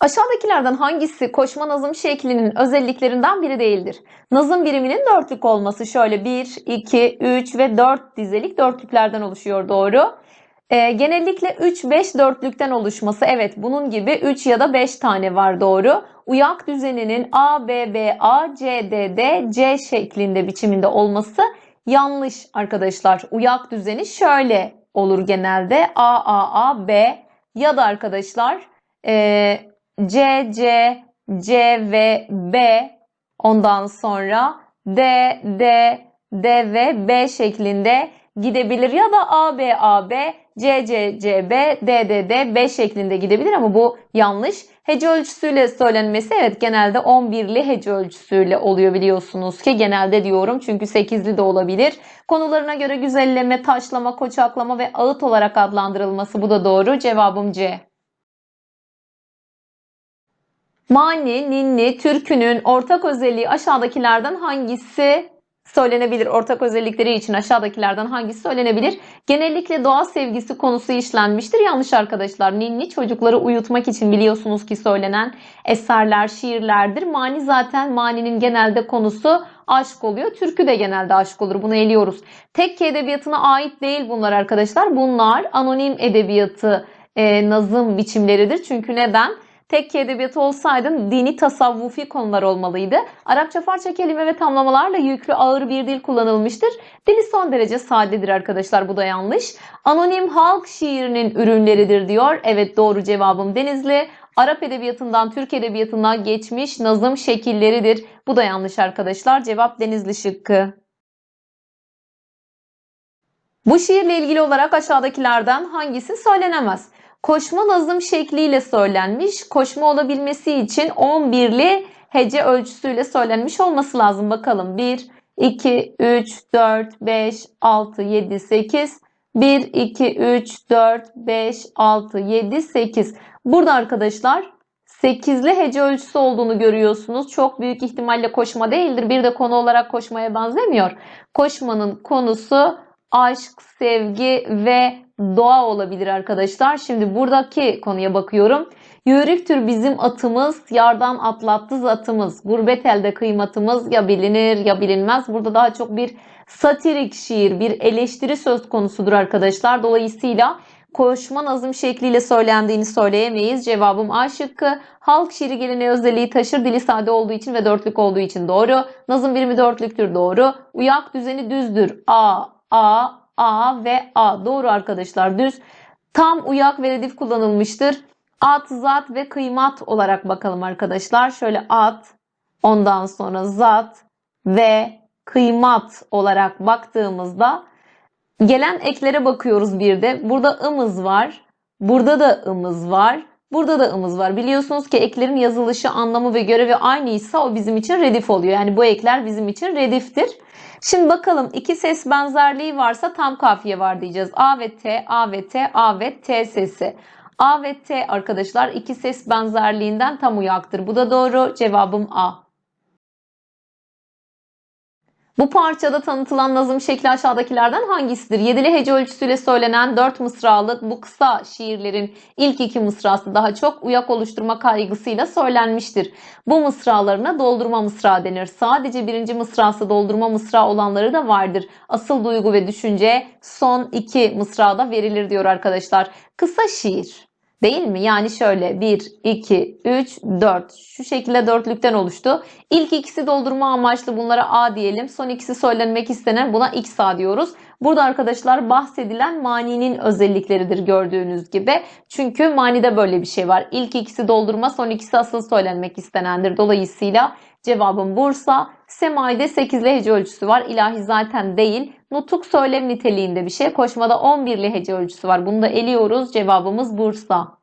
Aşağıdakilerden hangisi koşma nazım şeklinin özelliklerinden biri değildir? Nazım biriminin dörtlük olması şöyle 1, 2, 3 ve 4 dizelik dörtlüklerden oluşuyor doğru. Ee, genellikle 3, 5 dörtlükten oluşması evet bunun gibi 3 ya da 5 tane var doğru. Uyak düzeninin A, B, B, A, C, D, D, C şeklinde biçiminde olması yanlış arkadaşlar. Uyak düzeni şöyle olur genelde A, A, A, B ya da arkadaşlar e, C, C, C ve B ondan sonra D, D, D ve B şeklinde gidebilir ya da A, B, A, B, C, C, C, B, D, D, D, B şeklinde gidebilir ama bu yanlış. Hece ölçüsüyle söylenmesi evet genelde 11'li hece ölçüsüyle oluyor biliyorsunuz ki genelde diyorum çünkü 8'li de olabilir. Konularına göre güzelleme, taşlama, koçaklama ve ağıt olarak adlandırılması bu da doğru. Cevabım C. Mani, ninni, türkünün ortak özelliği aşağıdakilerden hangisi söylenebilir? Ortak özellikleri için aşağıdakilerden hangisi söylenebilir? Genellikle doğa sevgisi konusu işlenmiştir. Yanlış arkadaşlar. Ninni çocukları uyutmak için biliyorsunuz ki söylenen eserler, şiirlerdir. Mani zaten maninin genelde konusu aşk oluyor. Türkü de genelde aşk olur. Bunu eliyoruz. Tekke edebiyatına ait değil bunlar arkadaşlar. Bunlar anonim edebiyatı e, nazım biçimleridir. Çünkü neden? Tekke edebiyatı olsaydı dini tasavvufi konular olmalıydı. Arapça farça kelime ve tamlamalarla yüklü ağır bir dil kullanılmıştır. Dili son derece sadedir arkadaşlar bu da yanlış. Anonim halk şiirinin ürünleridir diyor. Evet doğru cevabım Denizli. Arap edebiyatından Türk edebiyatına geçmiş nazım şekilleridir. Bu da yanlış arkadaşlar. Cevap Denizli şıkkı. Bu şiirle ilgili olarak aşağıdakilerden hangisi söylenemez? Koşma nazım şekliyle söylenmiş. Koşma olabilmesi için 11'li hece ölçüsüyle söylenmiş olması lazım. Bakalım 1, 2, 3, 4, 5, 6, 7, 8. 1, 2, 3, 4, 5, 6, 7, 8. Burada arkadaşlar 8'li hece ölçüsü olduğunu görüyorsunuz. Çok büyük ihtimalle koşma değildir. Bir de konu olarak koşmaya benzemiyor. Koşmanın konusu aşk, sevgi ve doğa olabilir arkadaşlar. Şimdi buradaki konuya bakıyorum. Yörüktür bizim atımız, yardan atlattı zatımız. Gurbet elde kıymatımız ya bilinir ya bilinmez. Burada daha çok bir satirik şiir, bir eleştiri söz konusudur arkadaşlar. Dolayısıyla koşma nazım şekliyle söylendiğini söyleyemeyiz. Cevabım A şıkkı. Halk şiiri geleneği özelliği taşır. Dili sade olduğu için ve dörtlük olduğu için doğru. Nazım birimi dörtlüktür doğru. Uyak düzeni düzdür. A, A, A ve A. Doğru arkadaşlar düz. Tam uyak ve redif kullanılmıştır. At, zat ve kıymat olarak bakalım arkadaşlar. Şöyle at, ondan sonra zat ve kıymat olarak baktığımızda gelen eklere bakıyoruz bir de. Burada ımız var. Burada da ımız var. Burada da ımız var. Biliyorsunuz ki eklerin yazılışı, anlamı ve görevi aynıysa o bizim için redif oluyor. Yani bu ekler bizim için rediftir. Şimdi bakalım iki ses benzerliği varsa tam kafiye var diyeceğiz. A ve T, A ve T, A ve T sesi. A ve T arkadaşlar iki ses benzerliğinden tam uyaktır. Bu da doğru. Cevabım A. Bu parçada tanıtılan nazım şekli aşağıdakilerden hangisidir? Yedili hece ölçüsüyle söylenen dört mısralı bu kısa şiirlerin ilk iki mısrası daha çok uyak oluşturma kaygısıyla söylenmiştir. Bu mısralarına doldurma mısra denir. Sadece birinci mısrası doldurma mısra olanları da vardır. Asıl duygu ve düşünce son iki mısrada verilir diyor arkadaşlar. Kısa şiir. Değil mi? Yani şöyle 1, 2, 3, 4. Şu şekilde dörtlükten oluştu. İlk ikisi doldurma amaçlı bunlara A diyelim. Son ikisi söylenmek istenen buna X A diyoruz. Burada arkadaşlar bahsedilen maninin özellikleridir gördüğünüz gibi. Çünkü manide böyle bir şey var. İlk ikisi doldurma son ikisi asıl söylenmek istenendir. Dolayısıyla cevabım Bursa. Semaide 8'li hece ölçüsü var. İlahi zaten değil. Nutuk söylem niteliğinde bir şey. Koşmada 11'li hece ölçüsü var. Bunu da eliyoruz. Cevabımız Bursa.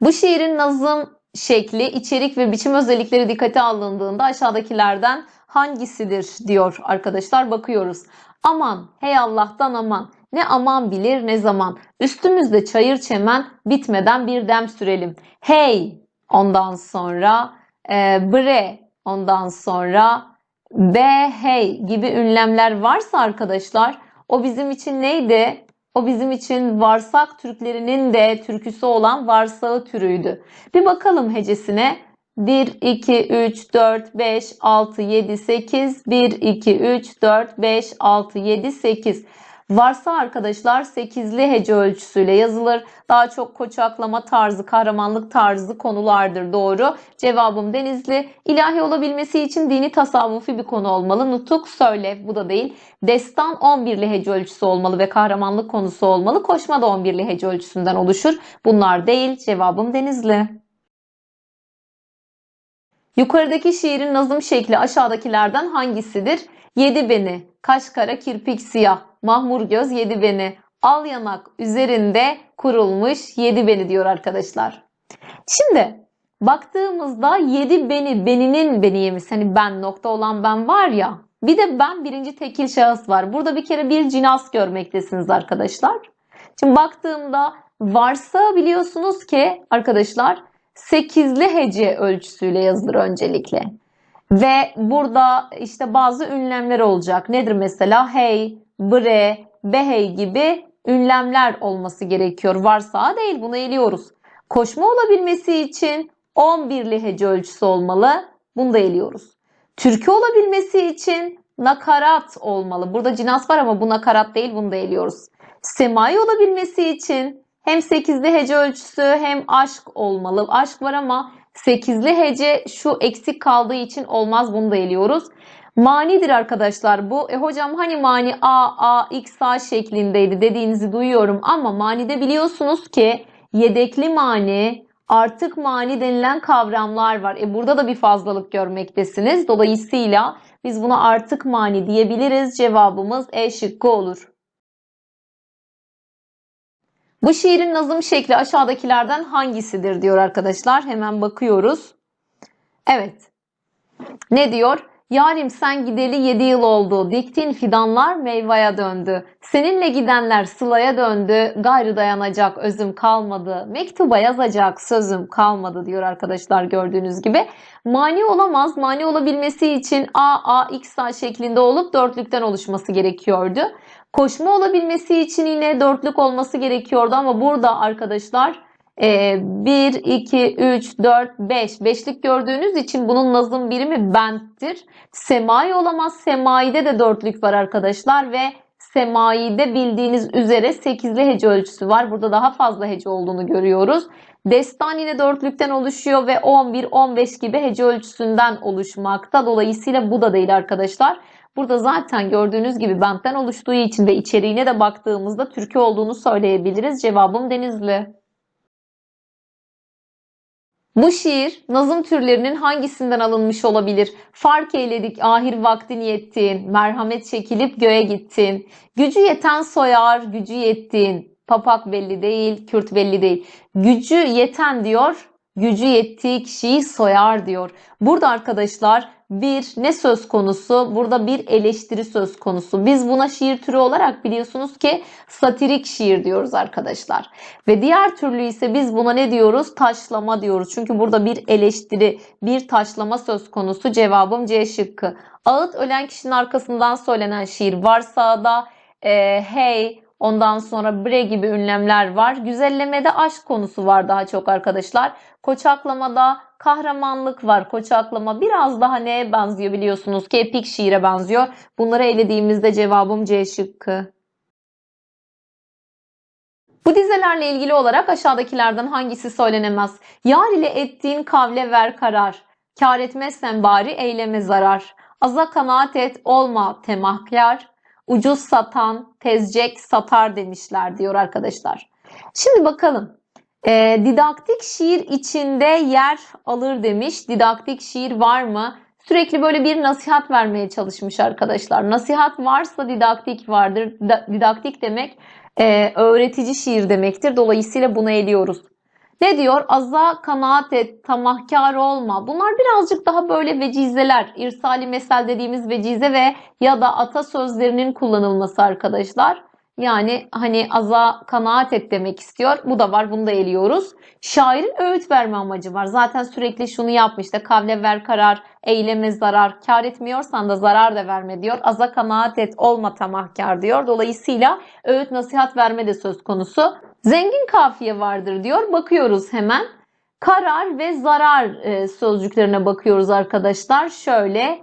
Bu şiirin nazım şekli, içerik ve biçim özellikleri dikkate alındığında aşağıdakilerden hangisidir diyor arkadaşlar. Bakıyoruz. Aman, hey Allah'tan aman. Ne aman bilir ne zaman. Üstümüzde çayır çemen bitmeden bir dem sürelim. Hey ondan sonra e, bre ondan sonra be hey gibi ünlemler varsa arkadaşlar o bizim için neydi? O bizim için Varsak Türklerinin de türküsü olan Varsağı türüydü. Bir bakalım hecesine. 1, 2, 3, 4, 5, 6, 7, 8. 1, 2, 3, 4, 5, 6, 7, 8. Varsa arkadaşlar 8'li hece ölçüsüyle yazılır. Daha çok koçaklama tarzı, kahramanlık tarzı konulardır doğru. Cevabım Denizli. İlahi olabilmesi için dini tasavvufi bir konu olmalı. Nutuk söyle bu da değil. Destan 11'li hece ölçüsü olmalı ve kahramanlık konusu olmalı. Koşma da 11'li hece ölçüsünden oluşur. Bunlar değil. Cevabım Denizli. Yukarıdaki şiirin nazım şekli aşağıdakilerden hangisidir? Yedi beni, kaş kara kirpik siyah, mahmur göz yedi beni, al yanak üzerinde kurulmuş yedi beni diyor arkadaşlar. Şimdi baktığımızda yedi beni, beninin beniyemiz hani ben nokta olan ben var ya bir de ben birinci tekil şahıs var. Burada bir kere bir cinas görmektesiniz arkadaşlar. Şimdi baktığımda varsa biliyorsunuz ki arkadaşlar 8'li hece ölçüsüyle yazılır öncelikle. Ve burada işte bazı ünlemler olacak. Nedir mesela? Hey, bre, behey gibi ünlemler olması gerekiyor. Varsa değil bunu eliyoruz. Koşma olabilmesi için 11'li hece ölçüsü olmalı. Bunu da eliyoruz. Türkü olabilmesi için nakarat olmalı. Burada cinas var ama bu nakarat değil bunu da eliyoruz. Semai olabilmesi için hem 8'li hece ölçüsü hem aşk olmalı. Aşk var ama 8'li hece şu eksik kaldığı için olmaz bunu da eliyoruz. Manidir arkadaşlar bu. E hocam hani mani A, A, X, A şeklindeydi dediğinizi duyuyorum ama manide biliyorsunuz ki yedekli mani, artık mani denilen kavramlar var. E burada da bir fazlalık görmektesiniz. Dolayısıyla biz buna artık mani diyebiliriz. Cevabımız E şıkkı olur. Bu şiirin nazım şekli aşağıdakilerden hangisidir diyor arkadaşlar. Hemen bakıyoruz. Evet. Ne diyor? Yarim sen gideli 7 yıl oldu. Diktiğin fidanlar meyvaya döndü. Seninle gidenler sılaya döndü. Gayrı dayanacak özüm kalmadı. Mektuba yazacak sözüm kalmadı diyor arkadaşlar gördüğünüz gibi. Mani olamaz. Mani olabilmesi için A, A, X, A şeklinde olup dörtlükten oluşması gerekiyordu. Koşma olabilmesi için yine dörtlük olması gerekiyordu ama burada arkadaşlar 1, 2, 3, 4, 5. Beşlik gördüğünüz için bunun nazım birimi benttir. Semai olamaz. Semaide de dörtlük var arkadaşlar ve semaide bildiğiniz üzere 8'li hece ölçüsü var. Burada daha fazla hece olduğunu görüyoruz. Destan yine dörtlükten oluşuyor ve 11, 15 gibi hece ölçüsünden oluşmakta. Dolayısıyla bu da değil arkadaşlar. Burada zaten gördüğünüz gibi bentten oluştuğu için ve içeriğine de baktığımızda türkü olduğunu söyleyebiliriz. Cevabım Denizli. Bu şiir nazım türlerinin hangisinden alınmış olabilir? Fark eyledik ahir vaktin yettin, merhamet çekilip göğe gittin. Gücü yeten soyar, gücü yettin. Papak belli değil, Kürt belli değil. Gücü yeten diyor, gücü yettiği kişiyi soyar diyor. Burada arkadaşlar bir ne söz konusu? Burada bir eleştiri söz konusu. Biz buna şiir türü olarak biliyorsunuz ki satirik şiir diyoruz arkadaşlar. Ve diğer türlü ise biz buna ne diyoruz? Taşlama diyoruz. Çünkü burada bir eleştiri, bir taşlama söz konusu. Cevabım C şıkkı. Ağıt ölen kişinin arkasından söylenen şiir varsa da e, hey, Ondan sonra bre gibi ünlemler var. Güzellemede aşk konusu var daha çok arkadaşlar. Koçaklamada kahramanlık var. Koçaklama biraz daha neye benziyor biliyorsunuz ki epik şiire benziyor. Bunları elediğimizde cevabım C şıkkı. Bu dizelerle ilgili olarak aşağıdakilerden hangisi söylenemez? Yar ile ettiğin kavle ver karar. Kar etmezsen bari eyleme zarar. Aza kanaat et olma temahkar. Ucuz satan tezcek satar demişler diyor arkadaşlar. Şimdi bakalım. E, didaktik şiir içinde yer alır demiş. Didaktik şiir var mı? Sürekli böyle bir nasihat vermeye çalışmış arkadaşlar. Nasihat varsa didaktik vardır. Didaktik demek e, öğretici şiir demektir. Dolayısıyla bunu eliyoruz. Ne diyor? Aza kanaat et, tamahkar olma. Bunlar birazcık daha böyle vecizeler. İrsali mesel dediğimiz vecize ve ya da atasözlerinin kullanılması arkadaşlar. Yani hani aza kanaat et demek istiyor. Bu da var. Bunu da eliyoruz. Şairin öğüt verme amacı var. Zaten sürekli şunu yapmış. İşte kavle ver karar, Eyleme zarar. Kar etmiyorsan da zarar da verme diyor. Aza kanaat et olma tamahkar diyor. Dolayısıyla öğüt nasihat verme de söz konusu. Zengin kafiye vardır diyor. Bakıyoruz hemen. Karar ve zarar e, sözcüklerine bakıyoruz arkadaşlar. Şöyle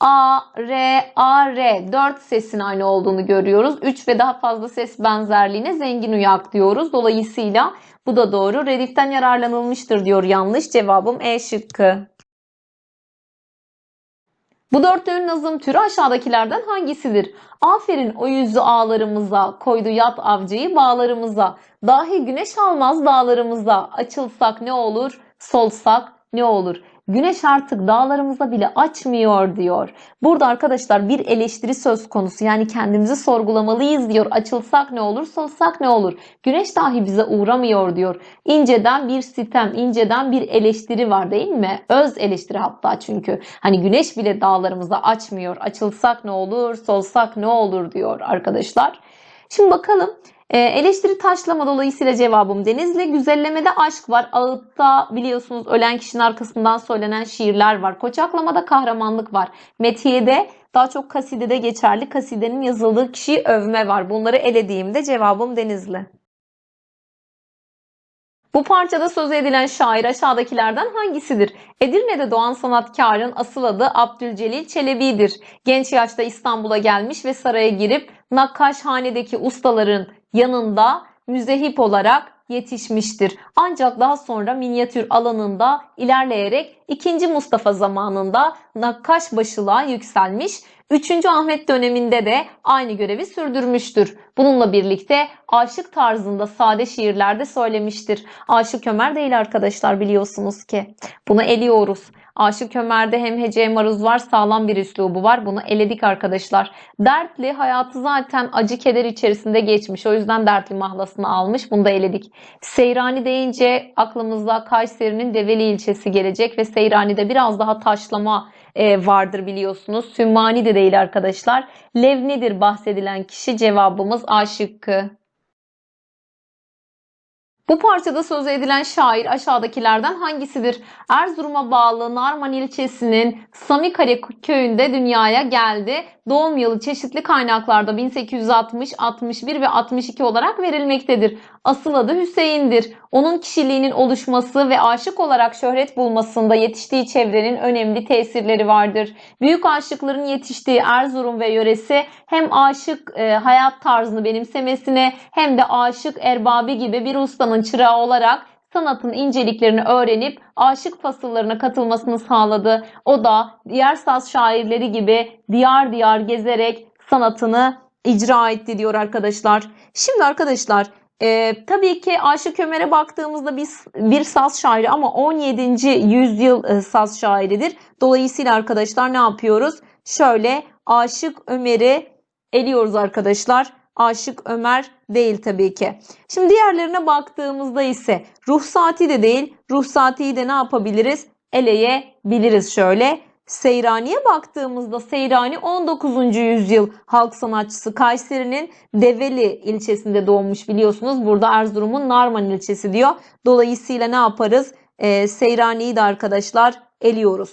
A, R, A, R. 4 sesin aynı olduğunu görüyoruz. 3 ve daha fazla ses benzerliğine zengin uyak diyoruz. Dolayısıyla bu da doğru. Rediften yararlanılmıştır diyor yanlış. Cevabım E şıkkı. Bu dörtlüğün nazım türü aşağıdakilerden hangisidir? Aferin o yüzlü ağlarımıza, koydu yat avcıyı bağlarımıza. Dahi güneş almaz dağlarımıza. Açılsak ne olur, solsak ne olur? Güneş artık dağlarımıza bile açmıyor diyor. Burada arkadaşlar bir eleştiri söz konusu. Yani kendimizi sorgulamalıyız diyor. Açılsak ne olur, solsak ne olur? Güneş dahi bize uğramıyor diyor. İnceden bir sitem, inceden bir eleştiri var değil mi? Öz eleştiri hatta çünkü. Hani güneş bile dağlarımıza açmıyor. Açılsak ne olur, solsak ne olur diyor arkadaşlar. Şimdi bakalım e, eleştiri taşlama dolayısıyla cevabım Denizli. Güzellemede aşk var. Ağıtta biliyorsunuz ölen kişinin arkasından söylenen şiirler var. Koçaklamada kahramanlık var. Metiye'de daha çok kasidede geçerli. Kasidenin yazıldığı kişiyi övme var. Bunları elediğimde cevabım Denizli. Bu parçada söz edilen şair aşağıdakilerden hangisidir? Edirne'de doğan sanatkarın asıl adı Abdülcelil Çelebi'dir. Genç yaşta İstanbul'a gelmiş ve saraya girip nakkaşhanedeki ustaların yanında müzehip olarak yetişmiştir. Ancak daha sonra minyatür alanında ilerleyerek 2. Mustafa zamanında nakkaş başılığa yükselmiş. 3. Ahmet döneminde de aynı görevi sürdürmüştür. Bununla birlikte aşık tarzında sade şiirlerde söylemiştir. Aşık Ömer değil arkadaşlar biliyorsunuz ki. Bunu eliyoruz. Aşık Ömer'de hem hece hem aruz var sağlam bir üslubu var. Bunu eledik arkadaşlar. Dertli hayatı zaten acı keder içerisinde geçmiş. O yüzden dertli mahlasını almış. Bunu da eledik. Seyrani deyince aklımızda Kayseri'nin Develi ilçesi gelecek ve Seyrani'de biraz daha taşlama e, vardır biliyorsunuz. Sümmani de değil arkadaşlar. Lev nedir bahsedilen kişi cevabımız A şıkkı. Bu parçada söz edilen şair aşağıdakilerden hangisidir? Erzurum'a bağlı Narman ilçesinin Samikale köyünde dünyaya geldi. Doğum yılı çeşitli kaynaklarda 1860, 61 ve 62 olarak verilmektedir. Asıl adı Hüseyin'dir. Onun kişiliğinin oluşması ve aşık olarak şöhret bulmasında yetiştiği çevrenin önemli tesirleri vardır. Büyük aşıkların yetiştiği Erzurum ve yöresi hem aşık e, hayat tarzını benimsemesine hem de aşık erbabi gibi bir ustanın çırağı olarak sanatın inceliklerini öğrenip aşık fasıllarına katılmasını sağladı. O da diğer saz şairleri gibi diyar diyar gezerek sanatını icra etti diyor arkadaşlar. Şimdi arkadaşlar e, tabii ki Aşık Ömer'e baktığımızda biz bir saz şairi ama 17. yüzyıl e, saz şairidir. Dolayısıyla arkadaşlar ne yapıyoruz? Şöyle Aşık Ömer'i eliyoruz arkadaşlar. Aşık Ömer değil tabii ki. Şimdi diğerlerine baktığımızda ise ruhsati de değil. Ruhsatiyi de ne yapabiliriz? Eleyebiliriz şöyle. Seyrani'ye baktığımızda Seyrani 19. yüzyıl halk sanatçısı Kayseri'nin Develi ilçesinde doğmuş biliyorsunuz. Burada Erzurum'un Narman ilçesi diyor. Dolayısıyla ne yaparız? Ee, Seyrani'yi de arkadaşlar eliyoruz.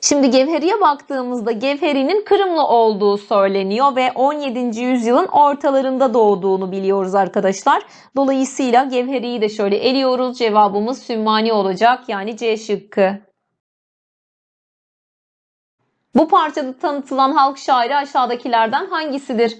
Şimdi Gevheri'ye baktığımızda Gevheri'nin Kırımlı olduğu söyleniyor ve 17. yüzyılın ortalarında doğduğunu biliyoruz arkadaşlar. Dolayısıyla Gevheri'yi de şöyle eliyoruz. Cevabımız Sümmani olacak yani C şıkkı. Bu parçada tanıtılan halk şairi aşağıdakilerden hangisidir?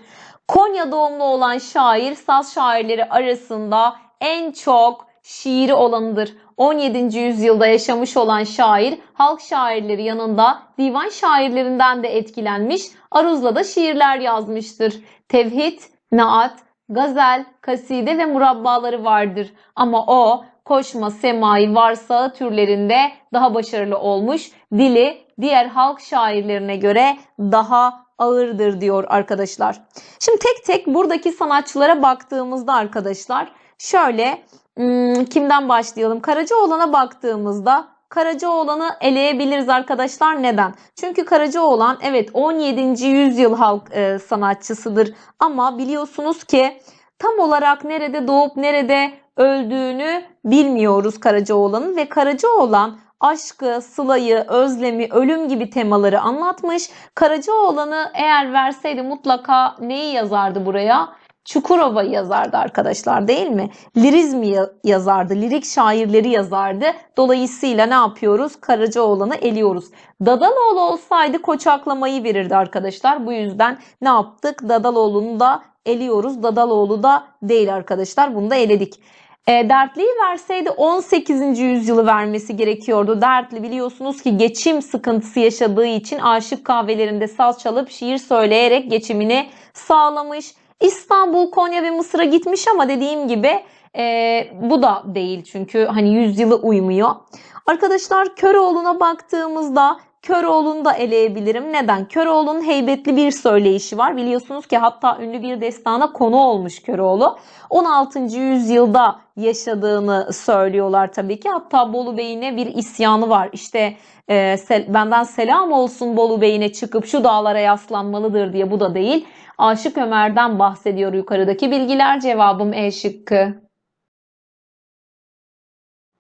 Konya doğumlu olan şair saz şairleri arasında en çok şiiri olanıdır. 17. yüzyılda yaşamış olan şair halk şairleri yanında divan şairlerinden de etkilenmiş. Aruz'la da şiirler yazmıştır. Tevhid, naat, gazel, kaside ve murabbaları vardır. Ama o koşma, semai, varsağı türlerinde daha başarılı olmuş. Dili diğer halk şairlerine göre daha ağırdır diyor arkadaşlar. Şimdi tek tek buradaki sanatçılara baktığımızda arkadaşlar şöyle Hmm, kimden başlayalım? Karacaoğlan'a baktığımızda Karacaoğlan'ı eleyebiliriz arkadaşlar. Neden? Çünkü Karacaoğlan evet 17. yüzyıl halk e, sanatçısıdır. Ama biliyorsunuz ki tam olarak nerede doğup nerede öldüğünü bilmiyoruz Karacaoğlan'ın ve Karacaoğlan aşkı, sılayı, özlemi, ölüm gibi temaları anlatmış. Karacaoğlan'ı eğer verseydi mutlaka neyi yazardı buraya? Çukurova'yı yazardı arkadaşlar değil mi? Lirizmi ya- yazardı, lirik şairleri yazardı. Dolayısıyla ne yapıyoruz? Karacaoğlan'ı eliyoruz. Dadaloğlu olsaydı koçaklamayı verirdi arkadaşlar. Bu yüzden ne yaptık? Dadaloğlu'nu da eliyoruz. Dadaloğlu da değil arkadaşlar. Bunu da eledik. E, Dertli'yi verseydi 18. yüzyılı vermesi gerekiyordu. Dertli biliyorsunuz ki geçim sıkıntısı yaşadığı için aşık kahvelerinde saz çalıp şiir söyleyerek geçimini sağlamış. İstanbul, Konya ve Mısır'a gitmiş ama dediğim gibi e, bu da değil çünkü hani yüzyılı uymuyor. Arkadaşlar Köroğlu'na baktığımızda Köroğlu'nu da eleyebilirim. Neden? Köroğlu'nun heybetli bir söyleyişi var. Biliyorsunuz ki hatta ünlü bir destana konu olmuş Köroğlu. 16. yüzyılda yaşadığını söylüyorlar tabii ki. Hatta Bolu Bey'ine bir isyanı var. İşte e, sel- benden selam olsun Bolu Bey'ine çıkıp şu dağlara yaslanmalıdır diye bu da değil. Aşık Ömer'den bahsediyor yukarıdaki bilgiler. Cevabım E şıkkı.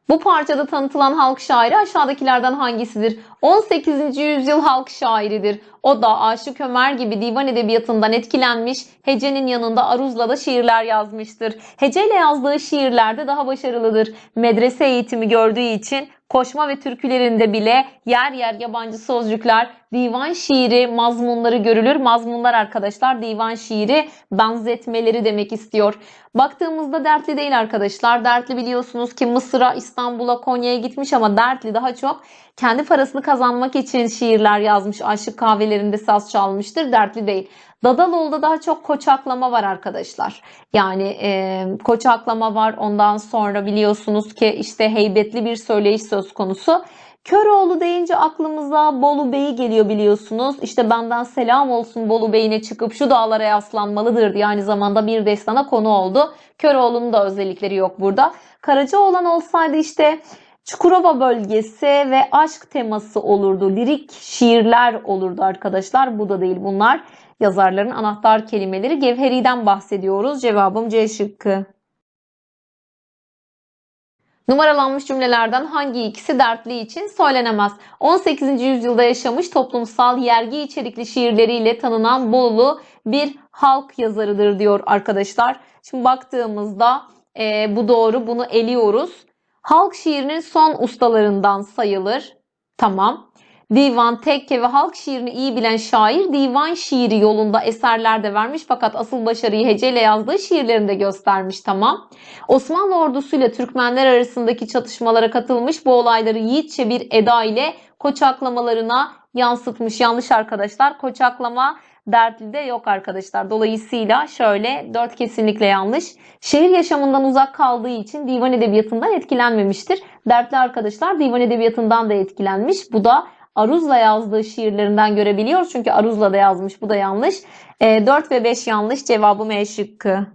Bu parçada tanıtılan halk şairi aşağıdakilerden hangisidir? 18. yüzyıl halk şairidir. O da Aşık Ömer gibi divan edebiyatından etkilenmiş, hecenin yanında aruzla şiirler yazmıştır. Heceyle yazdığı şiirlerde daha başarılıdır. Medrese eğitimi gördüğü için koşma ve türkülerinde bile yer yer yabancı sözcükler, divan şiiri mazmunları görülür. Mazmunlar arkadaşlar divan şiiri benzetmeleri demek istiyor. Baktığımızda dertli değil arkadaşlar. Dertli biliyorsunuz ki Mısır'a, İstanbul'a, Konya'ya gitmiş ama dertli daha çok kendi parasını kazanmak için şiirler yazmış. Aşık kahvelerinde saz çalmıştır. Dertli değil. Dadaloğlu'da daha çok koçaklama var arkadaşlar. Yani e, koçaklama var. Ondan sonra biliyorsunuz ki işte heybetli bir söyleyiş söz konusu. Köroğlu deyince aklımıza Bolu Bey'i geliyor biliyorsunuz. İşte benden selam olsun Bolu Bey'ine çıkıp şu dağlara yaslanmalıdır diye aynı zamanda bir destana konu oldu. Köroğlu'nun da özellikleri yok burada. Karacaoğlan olsaydı işte Çukurova bölgesi ve aşk teması olurdu. Lirik şiirler olurdu arkadaşlar. Bu da değil bunlar. Yazarların anahtar kelimeleri. Gevheri'den bahsediyoruz. Cevabım C şıkkı. Numaralanmış cümlelerden hangi ikisi dertli için söylenemez? 18. yüzyılda yaşamış toplumsal yergi içerikli şiirleriyle tanınan Bolulu bir halk yazarıdır diyor arkadaşlar. Şimdi baktığımızda e, bu doğru bunu eliyoruz. Halk şiirinin son ustalarından sayılır. Tamam. Divan, tekke ve halk şiirini iyi bilen şair divan şiiri yolunda eserler de vermiş fakat asıl başarıyı heceyle yazdığı şiirlerinde göstermiş tamam. Osmanlı ordusuyla Türkmenler arasındaki çatışmalara katılmış bu olayları yiğitçe bir eda ile koçaklamalarına yansıtmış. Yanlış arkadaşlar. Koçaklama dertli de yok arkadaşlar. Dolayısıyla şöyle dört kesinlikle yanlış. Şehir yaşamından uzak kaldığı için divan edebiyatından etkilenmemiştir. Dertli arkadaşlar divan edebiyatından da etkilenmiş. Bu da Aruz'la yazdığı şiirlerinden görebiliyoruz. Çünkü Aruz'la da yazmış. Bu da yanlış. E, 4 ve 5 yanlış. Cevabım E şıkkı.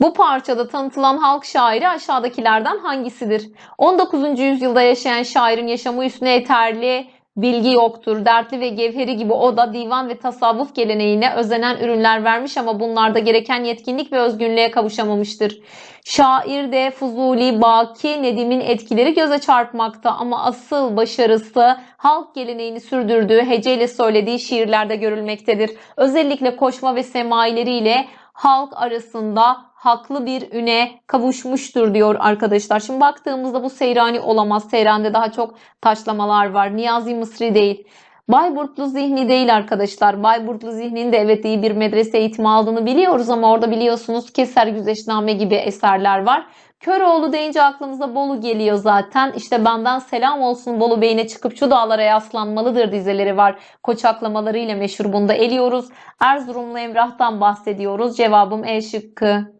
Bu parçada tanıtılan halk şairi aşağıdakilerden hangisidir? 19. yüzyılda yaşayan şairin yaşamı üstüne yeterli bilgi yoktur. Dertli ve gevheri gibi o da divan ve tasavvuf geleneğine özenen ürünler vermiş ama bunlarda gereken yetkinlik ve özgünlüğe kavuşamamıştır. Şair de Fuzuli, Baki, Nedim'in etkileri göze çarpmakta ama asıl başarısı halk geleneğini sürdürdüğü heceyle söylediği şiirlerde görülmektedir. Özellikle koşma ve semaileriyle halk arasında haklı bir üne kavuşmuştur diyor arkadaşlar. Şimdi baktığımızda bu Seyrani olamaz. Seyran'da daha çok taşlamalar var. Niyazi Mısri değil. Bayburtlu zihni değil arkadaşlar. Bayburtlu zihninde evet iyi bir medrese eğitimi aldığını biliyoruz ama orada biliyorsunuz Keser Güzeşname gibi eserler var. Köroğlu deyince aklımıza Bolu geliyor zaten. İşte benden selam olsun Bolu Bey'ine çıkıp şu dağlara yaslanmalıdır dizeleri var. Koçaklamalarıyla meşhur bunu da eliyoruz. Erzurumlu Emrah'tan bahsediyoruz. Cevabım E şıkkı.